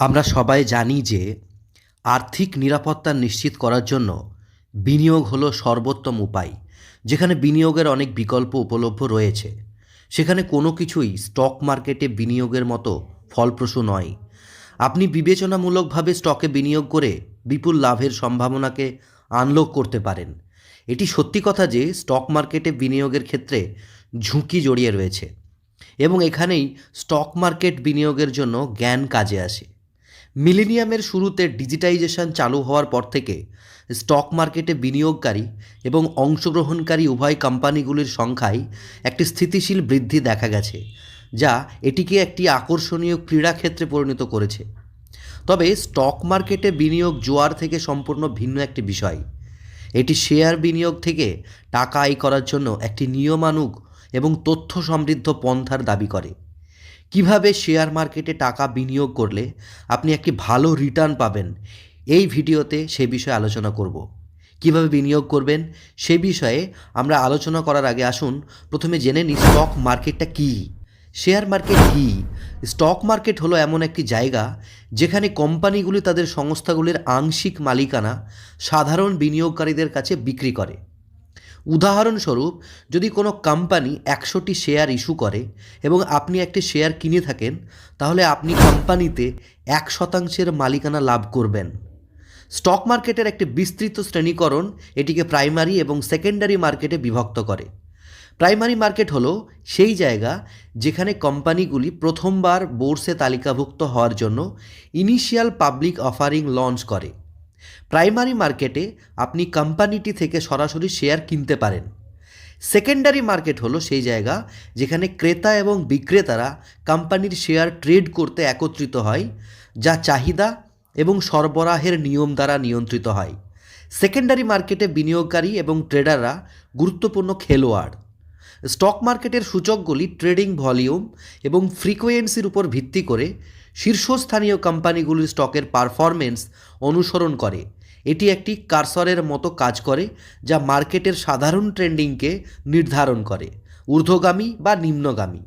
আমরা সবাই জানি যে আর্থিক নিরাপত্তা নিশ্চিত করার জন্য বিনিয়োগ হলো সর্বোত্তম উপায়, যেখানে বিনিয়োগের অনেক বিকল্প উপলভ্য রয়েছে। সেখানে কোনো কিছুই স্টক মার্কেটে বিনিয়োগের মতো ফলপ্রসূ নয়। আপনি বিবেচনামূলকভাবে স্টকে বিনিয়োগ করে বিপুল লাভের সম্ভাবনাকে আনলক করতে পারেন। এটি সত্যি কথা যে স্টক মার্কেটে বিনিয়োগের ক্ষেত্রে ঝুঁকি জড়িয়ে রয়েছে এবং এখানেই স্টক মার্কেট বিনিয়োগের জন্য জ্ঞান কাজে আসে। মিলেনিয়ামের শুরুতে ডিজিটাইজেশন চালু হওয়ার পর থেকে স্টক মার্কেটে বিনিয়োগকারী এবং অংশগ্রহণকারী উভয় কোম্পানিগুলির সংখ্যায় একটি স্থিতিশীল বৃদ্ধি দেখা গেছে, যা এটিকে একটি আকর্ষণীয় ক্রীড়াক্ষেত্রে পরিণত করেছে। তবে স্টক মার্কেটে বিনিয়োগ জোয়ার থেকে সম্পূর্ণ ভিন্ন একটি বিষয়। এটি শেয়ার বিনিয়োগ থেকে টাকা আয় করার জন্য একটি নিয়মানুগ এবং তথ্য সমৃদ্ধ পন্থার দাবি করে। কীভাবে শেয়ার মার্কেটে টাকা বিনিয়োগ করলে আপনি একটি ভালো রিটার্ন পাবেন? এই ভিডিওতে সে বিষয়ে আলোচনা করব। কীভাবে বিনিয়োগ করবেন? সে বিষয়ে আমরা আলোচনা করার আগে আসুন, প্রথমে জেনে নিই স্টক মার্কেটটা কী। শেয়ার মার্কেট কী? স্টক মার্কেট হলো এমন একটি জায়গা যেখানে কোম্পানিগুলি তাদের সংস্থাগুলির আংশিক মালিকানা সাধারণ বিনিয়োগকারীদের কাছে বিক্রি করে। উদাহরণস্বরূপ, যদি কোনো কোম্পানি একশোটি শেয়ার ইস্যু করে এবং আপনি একটি শেয়ার কিনে থাকেন, তাহলে আপনি কোম্পানিতে এক শতাংশের মালিকানা লাভ করবেন। স্টক মার্কেটের একটি বিস্তৃত শ্রেণীকরণ এটিকে প্রাইমারি এবং সেকেন্ডারি মার্কেটে বিভক্ত করে। প্রাইমারি মার্কেট হলো সেই জায়গা যেখানে কোম্পানিগুলি প্রথমবার বোর্সে তালিকাভুক্ত হওয়ার জন্য ইনিশিয়াল পাবলিক অফারিং লঞ্চ করে। প্রাইমারি মার্কেটে আপনি কোম্পানিটি থেকে সরাসরি শেয়ার কিনতে পারেন। সেকেন্ডারি মার্কেট হলো সেই জায়গা যেখানে ক্রেতা এবং বিক্রেতারা কোম্পানির শেয়ার ট্রেড করতে একত্রিত হয়, যা চাহিদা এবং সরবরাহের নিয়ম দ্বারা নিয়ন্ত্রিত হয়। সেকেন্ডারি মার্কেটে বিনিয়োগকারী এবং ট্রেডাররা গুরুত্বপূর্ণ খেলোয়াড়। স্টক মার্কেটের সূচকগুলি ট্রেডিং ভলিউম এবং ফ্রিকোয়েন্সির উপর ভিত্তি করে শীর্ষস্থানীয় কোম্পানিগুলির স্টকের পারফরমেন্স অনুসরণ করে। এটি একটি কারসরের মতো কাজ করে, যা মার্কেটের সাধারণ ট্রেন্ডিংকে নির্ধারণ করে, ঊর্ধ্বগামী বা নিম্নগামী।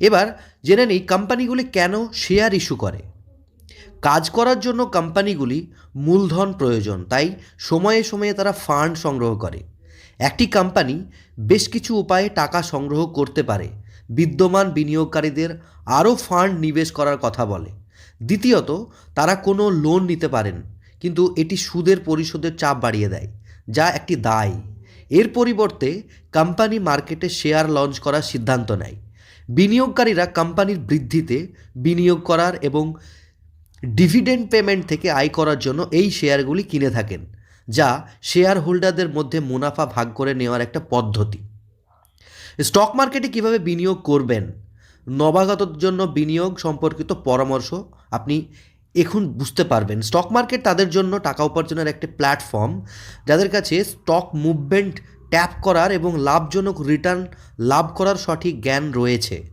এবার জেনে নেই কোম্পানিগুলি কেন শেয়ার ইস্যু করে। কাজ করার জন্য কোম্পানিগুলি মূলধন প্রয়োজন, তাই সময়ে সময়ে তারা ফান্ড সংগ্রহ করে। একটি কোম্পানি বেশ কিছু উপায়ে টাকা সংগ্রহ করতে পারে বিদ্যমান বিনিয়োগকারীদের আরও ফান্ড নিবেশ করার কথা বলে। দ্বিতীয়ত, তারা কোনো লোন নিতে পারেন, কিন্তু এটি সুদের পরিশোধের চাপ বাড়িয়ে দেয়, যা একটি দায়। এর পরিবর্তে, কোম্পানি মার্কেটে শেয়ার লঞ্চ করার সিদ্ধান্ত নেয়। বিনিয়োগকারীরা কোম্পানির বৃদ্ধিতে বিনিয়োগ করার এবং ডিভিডেন্ড পেমেন্ট থেকে আয় করার জন্য এই শেয়ারগুলি কিনে থাকেন, যা শেয়ার হোল্ডারদের মধ্যে মুনাফা ভাগ করে নেওয়ার একটা পদ্ধতি। স্টক মার্কেটে কীভাবে বিনিয়োগ করবেন? নবাগতর জন্য বিনিয়োগ সম্পর্কিত পরামর্শ আপনি এখন বুঝতে পারবেন। স্টক মার্কেট তাদের জন্য টাকা উপার্জনের একটি প্ল্যাটফর্ম যাদের কাছে স্টক মুভমেন্ট ট্যাপ করার এবং লাভজনক রিটার্ন লাভ করার সঠিক জ্ঞান রয়েছে।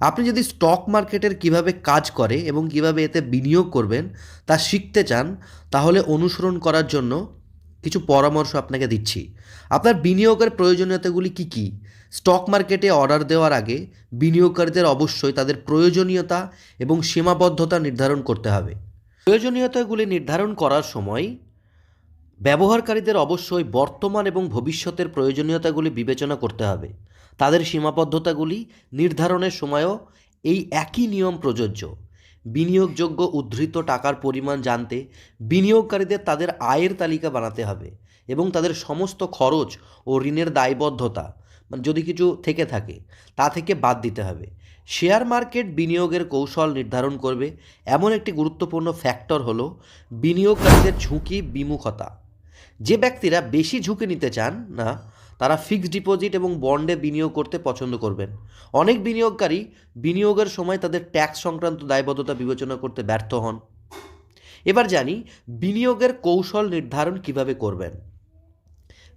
আপনি যদি স্টক মার্কেটের কীভাবে কাজ করে এবং কীভাবে এতে বিনিয়োগ করবেন তা শিখতে চান, তাহলে অনুসরণ করার জন্য কিছু পরামর্শ আপনাকে দিচ্ছি। আপনার বিনিয়োগের প্রয়োজনীয়তাগুলি কী কী? স্টক মার্কেটে অর্ডার দেওয়ার আগে বিনিয়োগকারীদের অবশ্যই তাদের প্রয়োজনীয়তা এবং সীমাবদ্ধতা নির্ধারণ করতে হবে। প্রয়োজনীয়তাগুলি নির্ধারণ করার সময় ব্যবহারকারীদের অবশ্যই বর্তমান এবং ভবিষ্যতের প্রয়োজনীয়তাগুলি বিবেচনা করতে হবে। তাদের সীমাবদ্ধতাগুলি নির্ধারণের সময়ও এই একই নিয়ম প্রযোজ্য। বিনিয়োগযোগ্য উদ্ধৃত টাকার পরিমাণ জানতে বিনিয়োগকারীদের তাদের আয়ের তালিকা বানাতে হবে এবং তাদের সমস্ত খরচ ও ঋণের দায়বদ্ধতা মানে যদি কিছু থেকে থাকে, তা থেকে বাদ দিতে হবে। শেয়ার মার্কেট বিনিয়োগের কৌশল নির্ধারণ করবে। এমন একটি গুরুত্বপূর্ণ ফ্যাক্টর হলো বিনিয়োগকারীদের ঝুঁকি বিমুখতা। যে ব্যক্তিরা বেশি ঝুঁকি নিতে চান না, তারা ফিক্সড ডিপোজিট এবং বন্ডে বিনিয়োগ করতে পছন্দ করবেন। অনেক বিনিয়োগকারী বিনিয়োগের সময় তাদের ট্যাক্স সংক্রান্ত দায়বদ্ধতা বিবেচনা করতে ব্যর্থ হন। এবার জানি বিনিয়োগের কৌশল নির্ধারণ কীভাবে করবেন।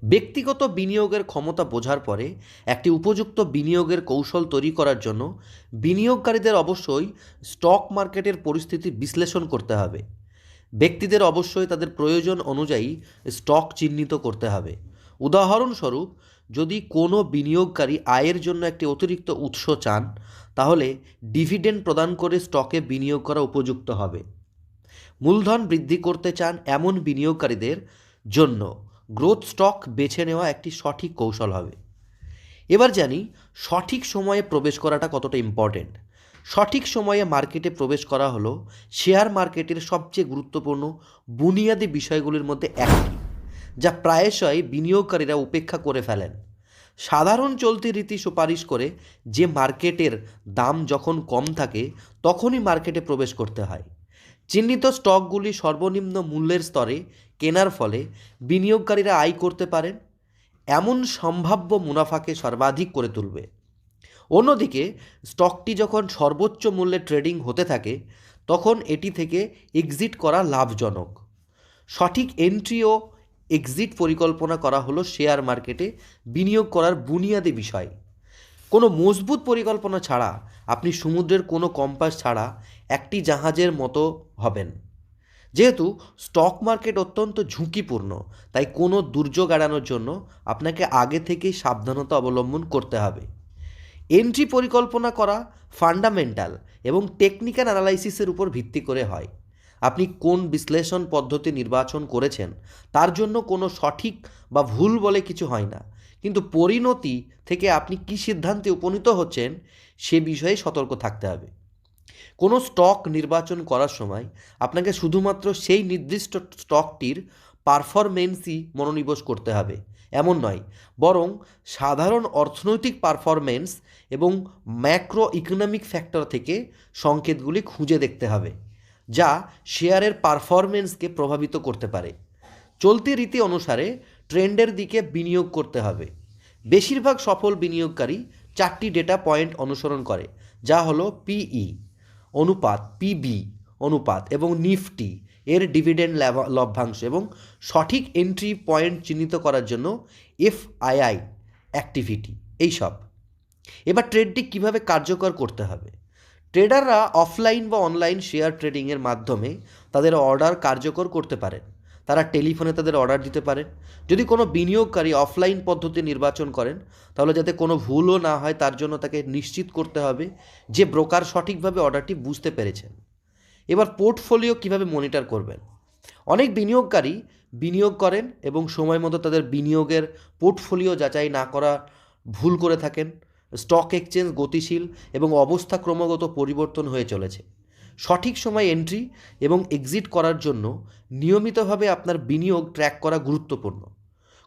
ব্যক্তিগত বিনিয়োগের ক্ষমতা বোঝার পরে একটি উপযুক্ত বিনিয়োগের কৌশল তৈরি করার জন্য বিনিয়োগকারীদের অবশ্যই স্টক মার্কেটের পরিস্থিতি বিশ্লেষণ করতে হবে। ব্যক্তিদের অবশ্যই তাদের প্রয়োজন অনুযায়ী স্টক চিহ্নিত করতে হবে। উদাহরণস্বরূপ, যদি কোনো বিনিয়োগকারী আয়ের জন্য একটি অতিরিক্ত উৎস চান, তাহলে ডিভিডেন্ড প্রদান করে স্টকে বিনিয়োগ করা উপযুক্ত হবে। মূলধন বৃদ্ধি করতে চান এমন বিনিয়োগকারীদের জন্য গ্রোথ স্টক বেছে নেওয়া একটি সঠিক কৌশল হবে। এবার জানি সঠিক সময়ে প্রবেশ করাটা কতটা ইম্পর্টেন্ট সঠিক সময়ে মার্কেটে প্রবেশ করা হলো শেয়ার মার্কেটের সবচেয়ে গুরুত্বপূর্ণ বুনিয়াদী বিষয়গুলির মধ্যে একটি, যা প্রায়শই বিনিয়োগকারীরা উপেক্ষা করে ফেলেন। সাধারণ চলতি রীতি সুপারিশ করে যে মার্কেটের দাম যখন কম থাকে, তখনই মার্কেটে প্রবেশ করতে হয়। চিহ্নিত স্টকগুলি সর্বনিম্ন মূল্যের স্তরে কেনার ফলে বিনিয়োগকারীরা আয় করতে পারেন, এমন সম্ভাব্য মুনাফাকে সর্বাধিক করে তুলবে। অন্যদিকে, স্টকটি যখন সর্বোচ্চ মূল্যে ট্রেডিং হতে থাকে, তখন এটি থেকে এক্সিট করা লাভজনক। সঠিক এন্ট্রি ও এক্সিট পরিকল্পনা করা হলো শেয়ার মার্কেটে বিনিয়োগ করার বুনিয়াদী বিষয়। কোনো মজবুত পরিকল্পনা ছাড়া আপনি সমুদ্রের কোনো কম্পাস ছাড়া একটি জাহাজের মতো হবেন। যেহেতু স্টক মার্কেট অত্যন্ত ঝুঁকিপূর্ণ, তাই কোনো দুর্যোগ এড়ানোর জন্য আপনাকে আগে থেকেই সাবধানতা অবলম্বন করতে হবে। এন্ট্রি পরিকল্পনা করা ফান্ডামেন্টাল এবং টেকনিক্যাল অ্যানালাইসিসের উপর ভিত্তি করে হয়। আপনি কোন বিশ্লেষণ পদ্ধতি নির্বাচন করেছেন, তার জন্য কোনো সঠিক বা ভুল বলে কিছু হয় না। কিন্তু পরিণতি থেকে আপনি কী সিদ্ধান্তে উপনীত হচ্ছেন সে বিষয়ে সতর্ক থাকতে হবে। কোনো স্টক নির্বাচন করার সময় আপনাকে শুধুমাত্র সেই নির্দিষ্ট স্টকটির পারফরমেন্সই মনোনিবেশ করতে হবে, এমন নয়। বরং সাধারণ অর্থনৈতিক পারফরমেন্স এবং ম্যাক্রো ইকোনমিক ফ্যাক্টর থেকে সংকেতগুলি খুঁজে দেখতে হবে, যা শেয়ারের পারফরমেন্সকে প্রভাবিত করতে পারে। চলতি রীতি অনুসারে ট্রেন্ডের দিকে বিনিয়োগ করতে হবে। বেশিরভাগ সফল বিনিয়োগকারী চারটি ডেটা পয়েন্ট অনুসরণ করে, যা হলো পিই অনুপাত পিবি অনুপাত এবং নিফটি, এর ডিভিডেন্ড লভ্যাংশ এবং সঠিক এন্ট্রি পয়েন্ট চিহ্নিত করার জন্য এফআইআই অ্যাক্টিভিটি এইসব এবার ট্রেডটি কীভাবে কার্যকর করতে হবে? ট্রেডাররা অফলাইন বা অনলাইন শেয়ার ট্রেডিংয়ের মাধ্যমে তাদের অর্ডার কার্যকর করতে পারেন। তারা টেলিফোনে তাদের অর্ডার দিতে পারেন। যদি কোনো বিনিয়োগকারী অফলাইন পদ্ধতি নির্বাচন করেন, তাহলে যাতে কোনো ভুলও না হয়, তার জন্য তাকে নিশ্চিত করতে হবে যে ব্রোকার সঠিকভাবে অর্ডারটি বুঝতে পেরেছেন। এবার পোর্টফোলিও কীভাবে মনিটর করবেন? অনেক বিনিয়োগকারী বিনিয়োগ করেন এবং সময় মতো তাদের বিনিয়োগের পোর্টফোলিও যাচাই না করা ভুল করে থাকেন। স্টক এক্সচেঞ্জ গতিশীল এবং অবস্থা ক্রমাগত পরিবর্তন হয়ে চলেছে। সঠিক সময় এন্ট্রি এবং এক্সিট করার জন্য নিয়মিতভাবে আপনার বিনিয়োগ ট্র্যাক করা গুরুত্বপূর্ণ।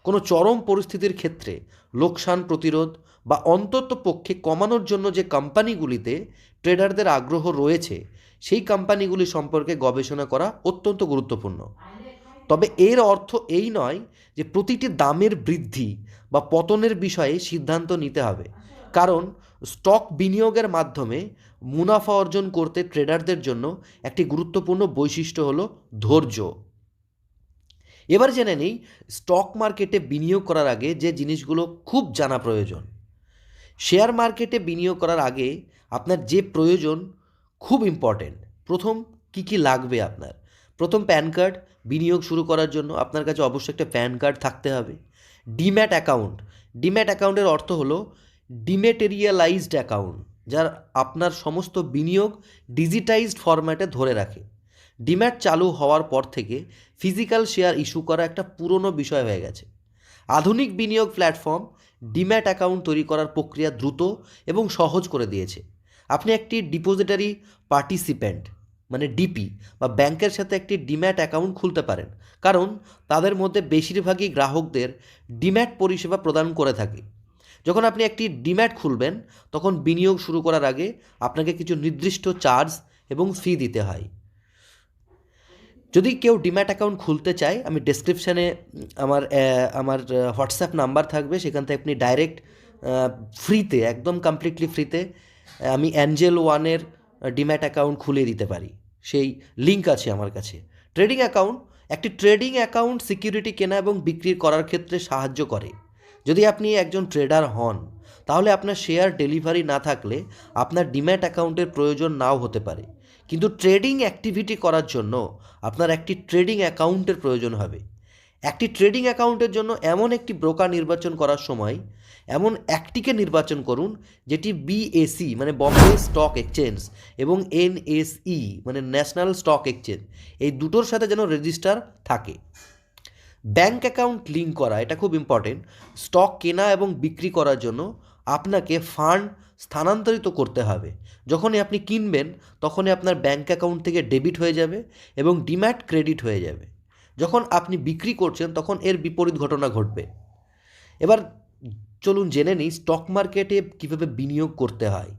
কোনো চরম পরিস্থিতির ক্ষেত্রে লোকসান প্রতিরোধ বা অন্তত পক্ষে কমানোর জন্য যে কোম্পানিগুলিতে ট্রেডারদের আগ্রহ রয়েছে, সেই কোম্পানিগুলি সম্পর্কে গবেষণা করা অত্যন্ত গুরুত্বপূর্ণ। তবে এর অর্থ এই নয় যে প্রতিটি দামের বৃদ্ধি বা পতনের বিষয়ে সিদ্ধান্ত নিতে হবে। কারণ স্টক বিনিয়োগের মাধ্যমে মুনাফা অর্জন করতে ট্রেডারদের জন্য একটি গুরুত্বপূর্ণ বৈশিষ্ট্য হলো ধৈর্য। এবার জেনে নেই স্টক মার্কেটে বিনিয়োগ করার আগে যে জিনিসগুলো খুব জানা প্রয়োজন। শেয়ার মার্কেটে বিনিয়োগ করার আগে আপনার যে প্রয়োজন খুব ইম্পর্টেন্ট প্রথম, কি কি লাগবে আপনার? প্রথম, প্যান কার্ড। বিনিয়োগ শুরু করার জন্য আপনার কাছে অবশ্যই একটা প্যান কার্ড থাকতে হবে। Demat account. ডিম্যাট অ্যাকাউন্টের অর্থ হলো ডিমেটেরিয়ালাইজড অ্যাকাউন্ট যার আপনার সমস্ত বিনিয়োগ ডিজিটাইজড ফরম্যাটে ধরে রাখে। ডিম্যাট চালু হওয়ার পর থেকে ফিজিক্যাল শেয়ার ইস্যু করা একটা পুরনো বিষয় হয়ে গেছে। আধুনিক বিনিয়োগ প্ল্যাটফর্ম ডিম্যাট অ্যাকাউন্ট তৈরি করার প্রক্রিয়া দ্রুত এবং সহজ করে দিয়েছে। আপনি একটি ডিপোজিটারি পার্টিসিপ্যান্ট মানে ডিপি বা ব্যাংকের সাথে একটি ডিম্যাট অ্যাকাউন্ট খুলতে পারেন। কারণ তাদের মধ্যে বেশিরভাগই গ্রাহকদের ডিম্যাট পরিষেবা প্রদান করে থাকে। যখন আপনি একটি ডিম্যাট খুলবেন, তখন বিনিয়োগ শুরু করার আগে আপনাকে কিছু নির্দিষ্ট চার্জ এবং ফি দিতে হয়। যদি কেউ ডিম্যাট অ্যাকাউন্ট খুলতে চায়, আমি ডেসক্রিপশানে আমার আমার হোয়াটসঅ্যাপ নাম্বার থাকবে, সেখান থেকে আপনি ডাইরেক্ট ফ্রিতে একদম কমপ্লিটলি ফ্রিতে আমি অ্যাঞ্জেল ওয়ানের ডিম্যাট অ্যাকাউন্ট খুলে দিতে পারি। সেই লিঙ্ক আছে আমার কাছে। ট্রেডিং অ্যাকাউন্ট একটি ট্রেডিং অ্যাকাউন্ট সিকিউরিটি কেনা এবং বিক্রি করার ক্ষেত্রে সাহায্য করে। যদি আপনি একজন ট্রেডার হন, তাহলে আপনার শেয়ার ডেলিভারি না থাকলে আপনার ডিম্যাট অ্যাকাউন্টের প্রয়োজন নাও হতে পারে। কিন্তু ট্রেডিং অ্যাক্টিভিটি করার জন্য আপনার একটি ট্রেডিং অ্যাকাউন্টের প্রয়োজন হবে। একটি ট্রেডিং অ্যাকাউন্টের জন্য এমন একটি ব্রোকার নির্বাচন করার সময় এমন একটিকে নির্বাচন করুন, যেটি বিএসি মানে বম্বে স্টক এক্সচেঞ্জ এবং এনএসই মানে ন্যাশনাল স্টক এক্সচেঞ্জ এই দুটোর সাথে যেন রেজিস্টার থাকে। ব্যাংক অ্যাকাউন্ট লিঙ্ক করা, এটা খুব ইম্পর্টেন্ট স্টক কেনা এবং বিক্রি করার জন্য আপনাকে ফান্ড স্থানান্তরিত করতে হবে। যখনই আপনি কিনবেন, তখনই আপনার ব্যাংক অ্যাকাউন্ট থেকে ডেবিট হয়ে যাবে এবং ডিম্যাট ক্রেডিট হয়ে যাবে। যখন আপনি বিক্রি করছেন, তখন এর বিপরীত ঘটনা ঘটবে। এবার চলুন জেনে নিই, স্টক মার্কেটে কীভাবে বিনিয়োগ করতে হয়?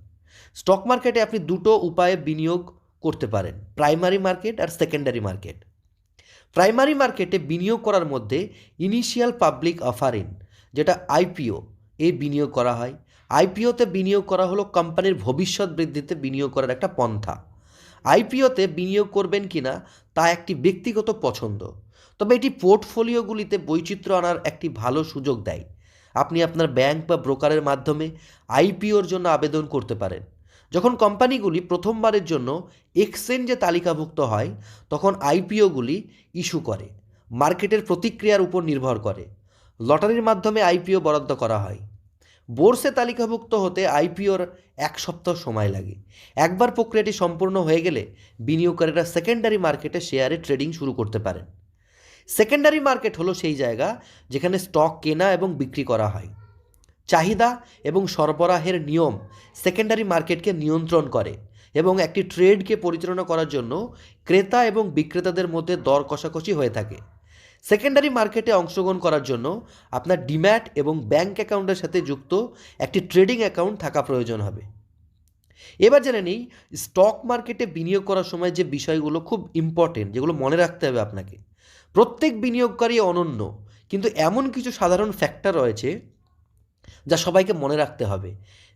স্টক মার্কেটে আপনি দুটো উপায়ে বিনিয়োগ করতে পারেন, প্রাইমারি মার্কেট আর সেকেন্ডারি মার্কেট। প্রাইমারি মার্কেটে বিনিয়োগ করার মধ্যে ইনিশিয়াল পাবলিক অফারিং যেটা আইপিও এ বিনিয়োগ করা হয়। আইপিওতে বিনিয়োগ করা হলো কোম্পানির ভবিষ্যৎ বৃদ্ধিতে বিনিয়োগ করার একটা পন্থা। আইপিওতে বিনিয়োগ করবেন কি না তা একটি ব্যক্তিগত পছন্দ, তবে এটি পোর্টফোলিওগুলিতে বৈচিত্র্য আনার একটি ভালো সুযোগ দেয়। আপনি আপনার ব্যাংক বা ব্রোকারের মাধ্যমে আইপিওর জন্য আবেদন করতে পারেন। যখন কোম্পানিগুলি প্রথমবারের জন্য এক্সচেঞ্জে তালিকাভুক্ত হয়, তখন আইপিওগুলি ইস্যু করে, মার্কেটের প্রতিক্রিয়ার উপর নির্ভর করে। লটারির মাধ্যমে আইপিও বরাদ্দ করা হয়। বোর্সে তালিকাভুক্ত হতে আইপিওর এক সপ্তাহ সময় লাগে। একবার প্রক্রিয়াটি সম্পূর্ণ হয়ে গেলে বিনিয়োগকারীরা সেকেন্ডারি মার্কেটে শেয়ারে ট্রেডিং শুরু করতে পারেন। সেকেন্ডারি মার্কেট হলো সেই জায়গা যেখানে স্টক কেনা এবং বিক্রি করা হয়। চাহিদা এবং সরবরাহের নিয়ম সেকেন্ডারি মার্কেটকে নিয়ন্ত্রণ করে এবং একটি ট্রেডকে পরিচালনা করার জন্য ক্রেতা এবং বিক্রেতাদের মধ্যে দর কষাকষি হয়ে থাকে। সেকেন্ডারি মার্কেটে অংশগ্রহণ করার জন্য আপনার ডিম্যাট এবং ব্যাংক অ্যাকাউন্টের সাথে যুক্ত একটি ট্রেডিং অ্যাকাউন্ট থাকা প্রয়োজন হবে। এবার জেনে নিই স্টক মার্কেটে বিনিয়োগ করার সময় যে বিষয়গুলো খুব ইম্পর্টেন্ট যেগুলো মনে রাখতে হবে আপনাকে। প্রত্যেক বিনিয়োগকারী অনন্য, কিন্তু এমন কিছু সাধারণ ফ্যাক্টর রয়েছে যা সবাইকে মনে রাখতে হবে।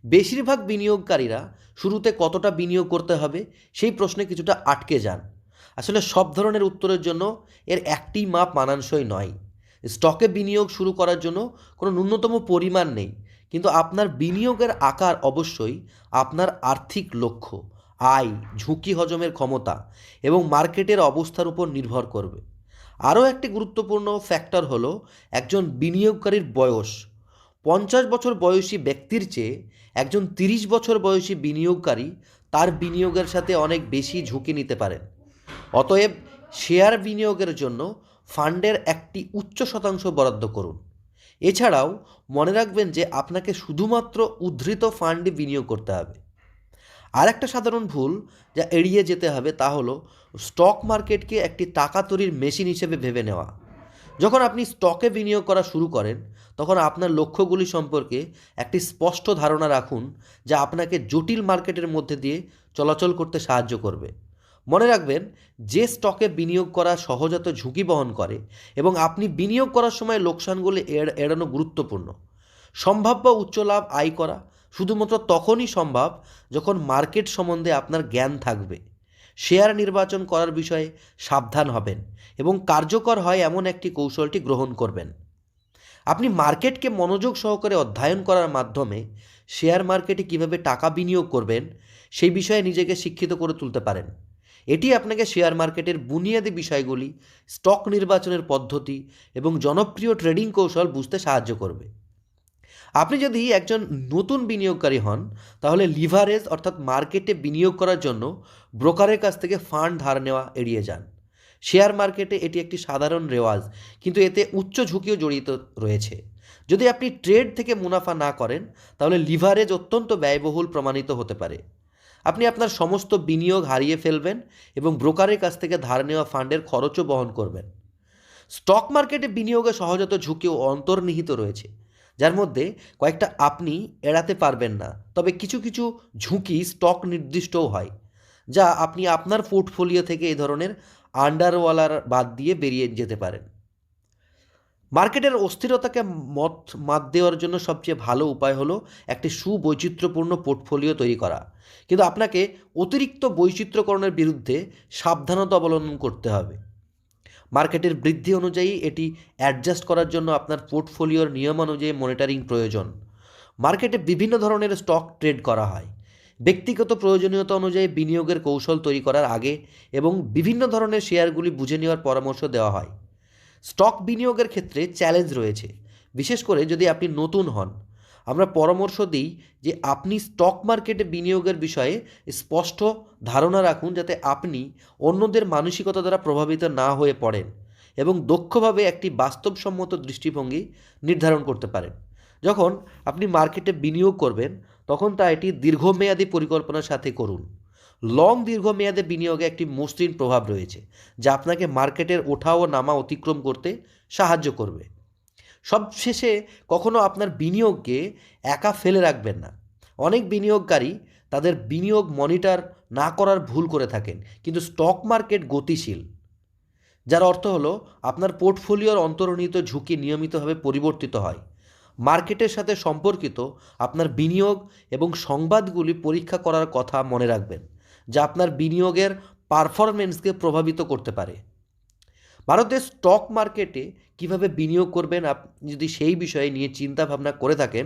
বেশিরভাগ বিনিয়োগকারীরা শুরুতে কতটা বিনিয়োগ করতে হবে সেই প্রশ্নে কিছুটা আটকে যান। আসলে সব ধরনের উত্তরের জন্য এর একটি মাপ মানানসই নয়। স্টকে বিনিয়োগ শুরু করার জন্য কোনো ন্যূনতম পরিমাণ নেই, কিন্তু আপনার বিনিয়োগের আকার অবশ্যই আপনার আর্থিক লক্ষ্য, আয়, ঝুঁকি হজমের ক্ষমতা এবং মার্কেটের অবস্থার উপর নির্ভর করবে। আরও একটি গুরুত্বপূর্ণ ফ্যাক্টর হলো একজন বিনিয়োগকারীর বয়স। পঞ্চাশ বছর বয়সী ব্যক্তির চেয়ে একজন তিরিশ বছর বয়সী বিনিয়োগকারী তার বিনিয়োগের সাথে অনেক বেশি ঝুঁকি নিতে পারেন অতএব শেয়ার বিনিয়োগের জন্য ফান্ডের একটি উচ্চ শতাংশ বরাদ্দ করুন। এছাড়াও মনে রাখবেন যে আপনাকে শুধুমাত্র উদ্ধৃত ফান্ডে বিনিয়োগ করতে হবে। আর একটা সাধারণ ভুল যা এড়িয়ে যেতে হবে তা হলো স্টক মার্কেটকে একটি টাকা তৈরির মেশিন হিসেবে ভেবে নেওয়া। যখন আপনি স্টকে বিনিয়োগ করা শুরু করেন তখন আপনার লক্ষ্যগুলি সম্পর্কে একটি স্পষ্ট ধারণা রাখুন যা আপনাকে জটিল মার্কেটের মধ্যে দিয়ে চলাচল করতে সাহায্য করবে। মনে রাখবেন, যে স্টকে বিনিয়োগ করা সহজাত ঝুঁকি বহন করে এবং আপনি বিনিয়োগ করার সময় লোকসানগুলি এড়- এড়ানো গুরুত্বপূর্ণ। সম্ভাব্য উচ্চ লাভ আয় করা শুধুমাত্র তখনই সম্ভব যখন মার্কেট সম্বন্ধে আপনার জ্ঞান থাকবে। শেয়ার নির্বাচন করার বিষয়ে সাবধান হবেন এবং কার্যকর হয় এমন একটি কৌশলটি গ্রহণ করবেন। আপনি মার্কেটকে মনোযোগ সহকারে অধ্যয়ন করার মাধ্যমে শেয়ার মার্কেটে কীভাবে টাকা বিনিয়োগ করবেন, সেই বিষয়ে নিজেকে শিক্ষিত করে তুলতে পারেন। এটি আপনাকে শেয়ার মার্কেটের বুনিয়াদী বিষয়গুলি, স্টক নির্বাচনের পদ্ধতি এবং জনপ্রিয় ট্রেডিং কৌশল বুঝতে সাহায্য করবে। আপনি যদি একজন নতুন বিনিয়োগকারী হন, তাহলে লিভারেজ অর্থাৎ মার্কেটে বিনিয়োগ করার জন্য ব্রোকারের কাছ থেকে ফান্ড ধার নেওয়া এড়িয়ে যান। শেয়ার মার্কেটে এটি একটি সাধারণ রেওয়াজ, কিন্তু এতে উচ্চ ঝুঁকিও জড়িত রয়েছে। যদি আপনি ট্রেড থেকে মুনাফা না করেন, তাহলে লিভারেজ অত্যন্ত ব্যয়বহুল প্রমাণিত হতে পারে। আপনি আপনার সমস্ত বিনিয়োগ হারিয়ে ফেলবেন এবং ব্রোকারের কাছ থেকে ধার নেওয়া ফান্ডের খরচও বহন করবেন। স্টক মার্কেটে বিনিয়োগে সহজাত ঝুঁকিও অন্তর্নিহিত রয়েছে, যার মধ্যে কয়েকটা আপনি এড়াতে পারবেন না, তবে কিছু কিছু ঝুঁকি স্টক নির্দিষ্টও হয়, যা আপনি আপনার পোর্টফোলিও থেকে এই ধরনের আন্ডারওয়ালার বাদ দিয়ে বেরিয়ে যেতে পারেন। মার্কেটের অস্থিরতাকে মত মাত দেওয়ার জন্য সবচেয়ে ভালো উপায় হলো একটি সুবৈচিত্র্যপূর্ণ পোর্টফোলিও তৈরি করা। কিন্তু আপনাকে অতিরিক্ত বৈচিত্র্যকরণের বিরুদ্ধে সাবধানতা অবলম্বন করতে হবে। মার্কেটের বৃদ্ধি অনুযায়ী এটি অ্যাডজাস্ট করার জন্য আপনার পোর্টফোলিওর নিয়ম অনুযায়ী মনিটরিং প্রয়োজন। মার্কেটে বিভিন্ন ধরনের স্টক ট্রেড করা হয়। ব্যক্তিগত প্রয়োজনীয়তা অনুযায়ী বিনিয়োগের কৌশল তৈরি করার আগে এবং বিভিন্ন ধরনের শেয়ারগুলি বুঝে নেওয়ার পরামর্শ দেওয়া হয়। স্টক বিনিয়োগের ক্ষেত্রে চ্যালেঞ্জ রয়েছে, বিশেষ করে যদি আপনি নতুন হন। আমরা পরামর্শ দিই যে আপনি স্টক মার্কেটে বিনিয়োগের বিষয়ে স্পষ্ট ধারণা রাখুন যাতে আপনি অন্যদের মানসিকতা দ্বারা প্রভাবিত না হয়ে পড়েন এবং দক্ষভাবে একটি বাস্তবসম্মত দৃষ্টিভঙ্গি নির্ধারণ করতে পারেন। যখন আপনি মার্কেটে বিনিয়োগ করবেন তখন তা এটি দীর্ঘমেয়াদী পরিকল্পনার সাথে করুন। লং দীর্ঘমেয়াদে বিনিয়োগে একটি মসৃণ প্রভাব রয়েছে, যা আপনাকে মার্কেটের ওঠা ও নামা অতিক্রম করতে সাহায্য করবে। সবশেষে কখনো আপনার বিনিয়োগকে একা ফেলে রাখবেন না। অনেক বিনিয়োগকারী তাদের বিনিয়োগ মনিটর না করার ভুল করে থাকেন, কিন্তু স্টক মার্কেট গতিশীল, যার অর্থ হলো আপনার পোর্টফোলিওর অন্তর্নিহিত ঝুঁকি নিয়মিতভাবে পরিবর্তিত হয়। মার্কেটের সাথে সম্পর্কিত আপনার বিনিয়োগ এবং সংবাদগুলি পরীক্ষা করার কথা মনে রাখবেন, যা আপনার বিনিয়োগের পারফরমেন্সকে প্রভাবিত করতে পারে। ভারতের স্টক মার্কেটে কীভাবে বিনিয়োগ করবেন আপনি যদি সেই বিষয়ে নিয়ে চিন্তা ভাবনা করে থাকেন,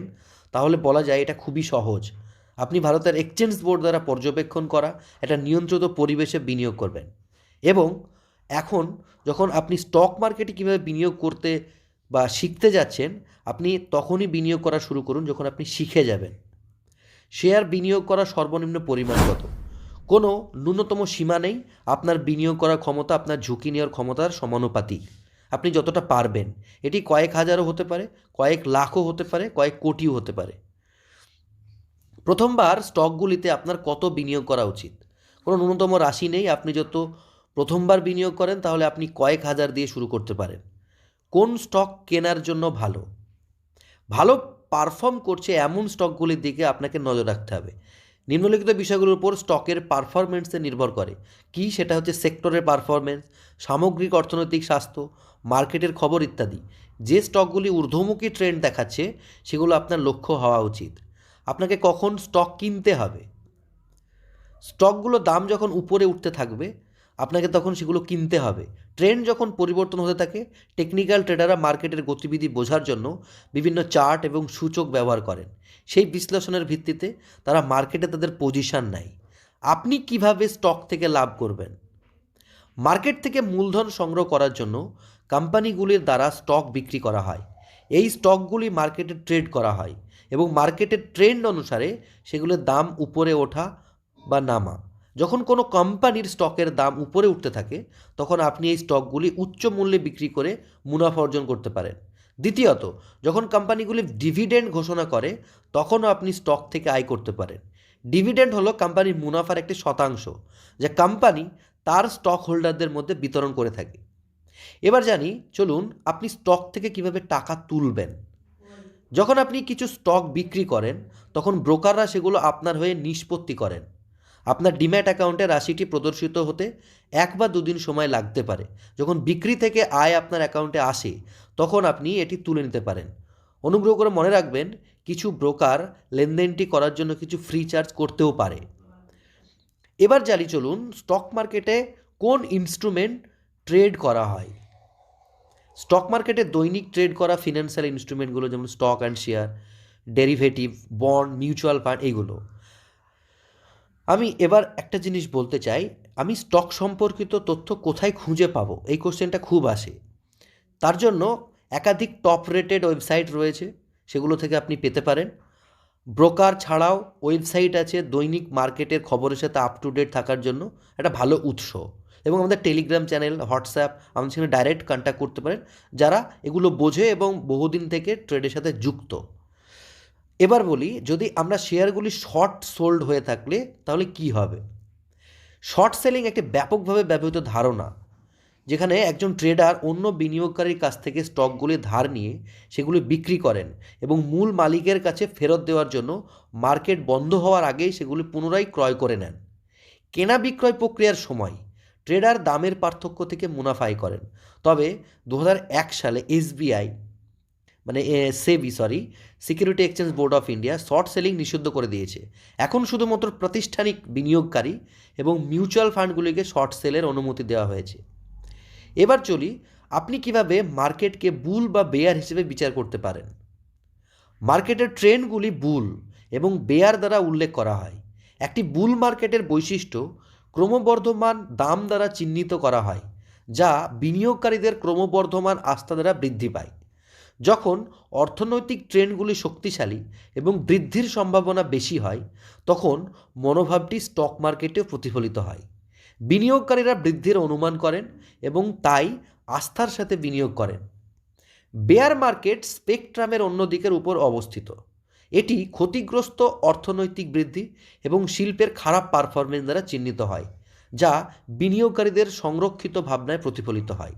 তাহলে বলা যায় এটা খুবই সহজ। আপনি ভারতের এক্সচেঞ্জ বোর্ড দ্বারা পর্যবেক্ষণ করা একটা নিয়ন্ত্রিত পরিবেশে বিনিয়োগ করবেন। এবং এখন যখন আপনি স্টক মার্কেটে কীভাবে বিনিয়োগ করতে বা শিখতে যাচ্ছেন, আপনি তখনই বিনিয়োগ করা শুরু করুন যখন আপনি শিখে যাবেন। শেয়ার বিনিয়োগ করার সর্বনিম্ন পরিমাণ কত? কোনো ন্যূনতম সীমা নেই, আপনার বিনিয়োগ করার ক্ষমতা, আপনার ঝুঁকি নেওয়ার ক্ষমতার সমানুপাতিক। আপনি যতটা পারবেন, এটি কয়েক হাজারও হতে পারে, কয়েক লাখও হতে পারে, কয়েক কোটিও হতে পারে। প্রথমবার স্টকগুলিতে আপনার কত বিনিয়োগ করা উচিত? কোনো ন্যূনতম রাশি নেই, আপনি যত প্রথমবার বিনিয়োগ করেন তাহলে আপনি কয়েক হাজার দিয়ে শুরু করতে পারেন। কোন স্টক কেনার জন্য ভালো? ভালো পারফর্ম করছে এমন স্টকগুলির দিকে আপনাকে নজর রাখতে হবে। নিম্নলিখিত বিষয়গুলোর উপর স্টকের পারফরমেন্সে নির্ভর করে। কি? সেটা হচ্ছে সেক্টরের পারফরমেন্স সামগ্রিক অর্থনৈতিক স্বাস্থ্য মার্কেটের খবর ইত্যাদি। যে স্টকগুলি ঊর্ধ্বমুখী ট্রেন্ড দেখাচ্ছে, সেগুলো আপনার লক্ষ্য হওয়া উচিত। আপনাকে কখন স্টক কিনতে হবে? স্টকগুলো দাম যখন উপরে উঠতে থাকবে আপনাকে তখন সেগুলো কিনতে হবে। ট্রেন্ড যখন পরিবর্তন হতে থাকে টেকনিক্যাল ট্রেডাররা মার্কেটের গতিবিধি বোঝার জন্য বিভিন্ন চার্ট এবং সূচক ব্যবহার করেন। সেই বিশ্লেষণের ভিত্তিতে তারা মার্কেটে তাদের পজিশন নেয়। আপনি কীভাবে স্টক থেকে লাভ করবেন? মার্কেট থেকে মূলধন সংগ্রহ করার জন্য কোম্পানিগুলির দ্বারা স্টক বিক্রি করা হয়। এই স্টকগুলি মার্কেটে ট্রেড করা হয় এবং মার্কেটের ট্রেন্ড অনুসারে সেগুলোর দাম উপরে ওঠা বা নামা। যখন কোনো কোম্পানির স্টকের দাম উপরে উঠতে থাকে, তখন আপনি এই স্টকগুলি উচ্চ মূল্যে বিক্রি করে মুনাফা অর্জন করতে পারেন। দ্বিতীয়ত, যখন কোম্পানিগুলি ডিভিডেন্ড ঘোষণা করে, তখনও আপনি স্টক থেকে আয় করতে পারেন। ডিভিডেন্ড হলো কোম্পানির মুনাফার একটি শতাংশ, যা কোম্পানি তার স্টক হোল্ডারদের মধ্যে বিতরণ করে থাকে। এবার জানি, চলুন আপনি স্টক থেকে কীভাবে টাকা তুলবেন। যখন আপনি কিছু স্টক বিক্রি করেন, তখন ব্রোকাররা সেগুলো আপনার হয়ে নিষ্পত্তি করেন। আপনার ডিম্যাট অ্যাকাউন্টে রাশিটি প্রদর্শিত হতে এক বা দুদিন সময় লাগতে পারে। যখন বিক্রি থেকে আয় আপনার অ্যাকাউন্টে আসে, তখন আপনি এটি তুলে নিতে পারেন। অনুগ্রহ করে মনে রাখবেন, কিছু ব্রোকার লেনদেনটি করার জন্য কিছু ফ্রি চার্জ করতেও পারে। এবার জানি চলুন স্টক মার্কেটে কোন ইনস্ট্রুমেন্ট ট্রেড করা হয়। স্টক মার্কেটে দৈনিক ট্রেড করা ফিনান্সিয়াল ইনস্ট্রুমেন্টগুলো যেমন stock and share, derivative, bond, mutual fund এইগুলো আমি এবার একটা জিনিস বলতে চাই, আমি স্টক সম্পর্কিত তথ্য কোথায় খুঁজে পাবো? এই কোশ্চেনটা খুব আসে। তার জন্য একাধিক টপ রেটেড ওয়েবসাইট রয়েছে, সেগুলো থেকে আপনি পেতে পারেন। ব্রোকার ছাড়াও ওয়েবসাইট আছে দৈনিক মার্কেটের খবরের সাথে আপ টু ডেট থাকার জন্য, একটা ভালো উৎস। এবং আমাদের টেলিগ্রাম চ্যানেল হোয়াটসঅ্যাপ আমাদের সেখানে ডাইরেক্ট কন্ট্যাক্ট করতে পারেন, যারা এগুলো বোঝে এবং বহুদিন থেকে ট্রেডের সাথে যুক্ত। এবার বলি, যদি আমরা শেয়ারগুলি শর্ট সোল্ড হয়ে থাকলে তাহলে কি হবে? শর্ট সেলিং একটি ব্যাপকভাবে ব্যবহৃত ধারণা, যেখানে একজন ট্রেডার অন্য বিনিয়োগকারীর কাছ থেকে স্টকগুলি ধার নিয়ে সেগুলি বিক্রি করেন এবং মূল মালিকের কাছে ফেরত দেওয়ার জন্য মার্কেট বন্ধ হওয়ার আগেই সেগুলি পুনরায় ক্রয় করে নেন। কেনা বিক্রয় প্রক্রিয়ার সময় ট্রেডার দামের পার্থক্য থেকে মুনাফাই করেন। তবে দু হাজার এক সালে এসবিআই মানে SEBI sorry security exchange board of India short selling নিষিদ্ধ করে দিয়েছে। এখন শুধুমাত্র প্রাতিষ্ঠানিক বিনিয়োগকারী এবং মিউচুয়াল ফান্ডগুলিকে শর্ট সেলের অনুমতি দেওয়া হয়েছে। এবার চলি, আপনি কীভাবে মার্কেটকে বুল বা বেয়ার হিসেবে বিচার করতে পারেন? মার্কেটের ট্রেন্ডগুলি বুল এবং বেয়ার দ্বারা উল্লেখ করা হয়। একটি বুল মার্কেটের বৈশিষ্ট্য, ক্রমবর্ধমান দাম দ্বারা চিহ্নিত করা হয়, যা বিনিয়োগকারীদের ক্রমবর্ধমান আস্থা দ্বারা বৃদ্ধি পায়। যখন অর্থনৈতিক ট্রেন্ডগুলি শক্তিশালী এবং বৃদ্ধির সম্ভাবনা বেশি হয়, তখন মনোভাবটি স্টক মার্কেটে প্রতিফলিত হয়। বিনিয়োগকারীরা বৃদ্ধির অনুমান করেন এবং তাই আস্থার সাথে বিনিয়োগ করেন। বেয়ার মার্কেট স্পেকট্রামের অন্য দিকের উপর অবস্থিত। এটি ক্ষতিগ্রস্ত অর্থনৈতিক বৃদ্ধি এবং শিল্পের খারাপ পারফরমেন্স দ্বারা চিহ্নিত হয়, যা বিনিয়োগকারীদের সংরক্ষিত ভাবনায় প্রতিফলিত হয়।